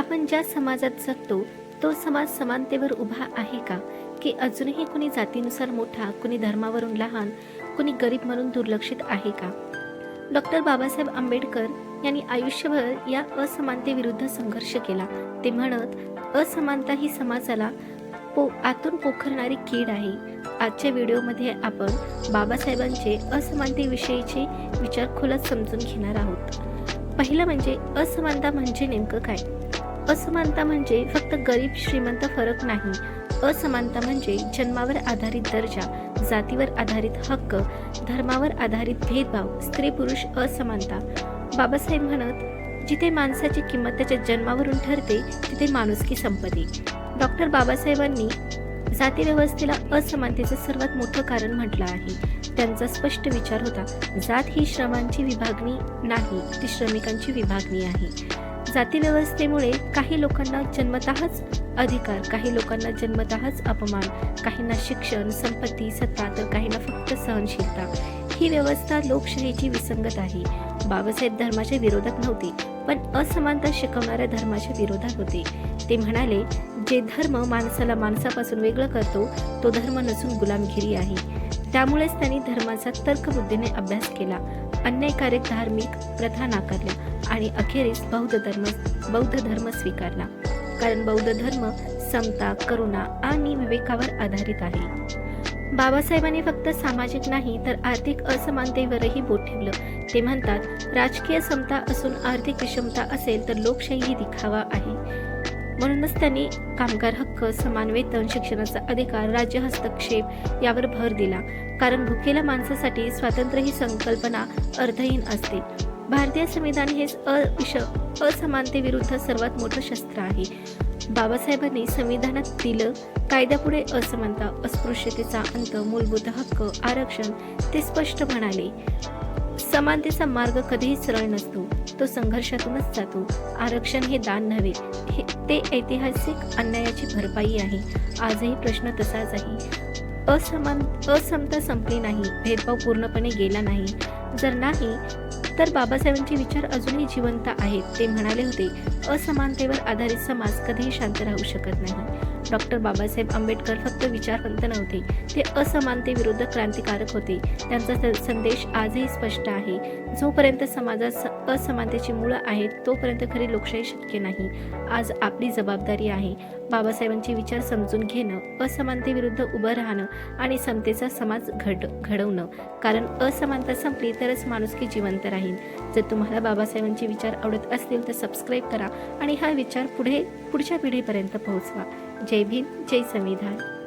आपण ज्या समाजात जगतो तो समाज समानतेवर उभा आहे का? की अजूनही कुणी जातीनुसार मोठा कुणी धर्मावरून लहान कुणी गरीब म्हणून दुर्लक्षित आहे का? डॉक्टर बाबासाहेब आंबेडकर यांनी आयुष्यभर या असमानतेविरुद्ध संघर्ष केला. ते म्हणत असमानता ही समाजाला पो आतून पोखरणारी कीड आहे. आजच्या व्हिडिओमध्ये आपण बाबासाहेबांचे असमानतेविषयीचे विचार खोलात समजून घेणार आहोत. पहिलं म्हणजे असमानता म्हणजे नेमकं काय? असमानता म्हणजे फक्त गरीब श्रीमंत फरक नाही. असमानता म्हणजे जन्मावर आधारित दर्जा जातीवर आधारित हक्क धर्मावर आधारित भेदभाव स्त्री पुरुष असमानता. बाबासाहेब म्हणत जिथे माणसाची किंमत त्याच्या जन्मावरून ठरते तिथे माणुसकी संपत्ती डॉक्टर बाबासाहेबांनी जाती व्यवस्थेला असमानतेचं सर्वात मोठं कारण म्हटलं आहे. त्यांचा स्पष्ट विचार होता जात ही श्रमांची विभागणी नाही ती श्रमिकांची विभागणी आहे. जाती व्यवस्थेमुळे काही लोकांना जन्मतःच अधिकार काही लोकांना जन्मतःच अपमान काहींना शिक्षण संपत्ती सत्ता तर काहींना फक्त सहनशीलता. ही व्यवस्था लोकशाहीची विसंगत आहे. बाबासाहेब धर्माच्या विरोधात नव्हते पण असमानता शिकवणाऱ्या धर्माच्या विरोधात होते. ते म्हणाले जे धर्म माणसाला माणसापासून वेगळं करतो तो धर्म नसून गुलामगिरी आहे. त्यामुळेच त्यांनी धर्माचा तर्कबुद्धीने अभ्यास केला. अन्यायकारक धार्मिक प्रथा नाकारल्या आणि अखेरीस बौद्ध धर्म बौद्ध धर्म स्वीकारला. कारण बौद्ध धर्म समता करुणा आणि विवेकावर आधारित आहे. बाबासाहेबांनी फक्त सामाजिक नाही तर आर्थिक असमानतेवरही बोट ठेवलं. ते म्हणतात राजकीय समता असून आर्थिक विषमता असेल तर लोकशाही दिखावा आहे. म्हणूनच त्यांनी कामगार हक्क समान वेतन शिक्षणाचा अधिकार राज्य हस्तक्षेप यावर भर दिला. कारण भुकेल्या माणसासाठी स्वातंत्र्य ही संकल्पना अर्थहीन असते. भारतीय संविधान हेच अविष असमानतेविरुद्ध सर्वात मोठं शस्त्र आहे. बाबासाहेबांनी संविधानात दिलं कायद्यापुढे असमानता अस्पृश्यतेचा अंत मूलभूत हक्क आरक्षण ते स्पष्ट म्हणाले. समानतेचा मार्ग कधीही सरळ नसतो. तो संघर्षातूनच जातो. आरक्षण हे दान नव्हे हे ते ऐतिहासिक अन्यायाची भरपाई आहे. आजही प्रश्न तसाच आहे. असमान असमता संपली नाही. भेदभाव पूर्णपणे गेला नाही. जर नाही तर बाबासाहेबांचे विचार अजूनही जिवंत आहेत ते म्हणाले होते असमानतेवर आधारित समाज कधीही शांत राहू शकत नाही. डॉक्टर बाबासाहेब आंबेडकर फक्त विचारवंत नव्हते. ते असमानतेविरुद्ध क्रांतिकारक होते. त्यांचा स- संदेश आजही स्पष्ट आहे. जोपर्यंत समाजात स- असमानतेची मुळं आहेत तोपर्यंत खरी लोकशाही शक्य नाही. आज आपली जबाबदारी आहे. बाबासाहेबांचे विचार समजून घेणं असमानतेविरुद्ध उभं राहणं आणि समतेचा समाज घड घडवणं. कारण असमानता संपली तरच माणुसकी जिवंत राहील. जर तुम्हाला बाबासाहेबांचे विचार आवडत असतील तर सबस्क्राईब करा आणि हा विचार पुढे पुढच्या पिढीपर्यंत पोहोचवा. जय भीम जय संविधान.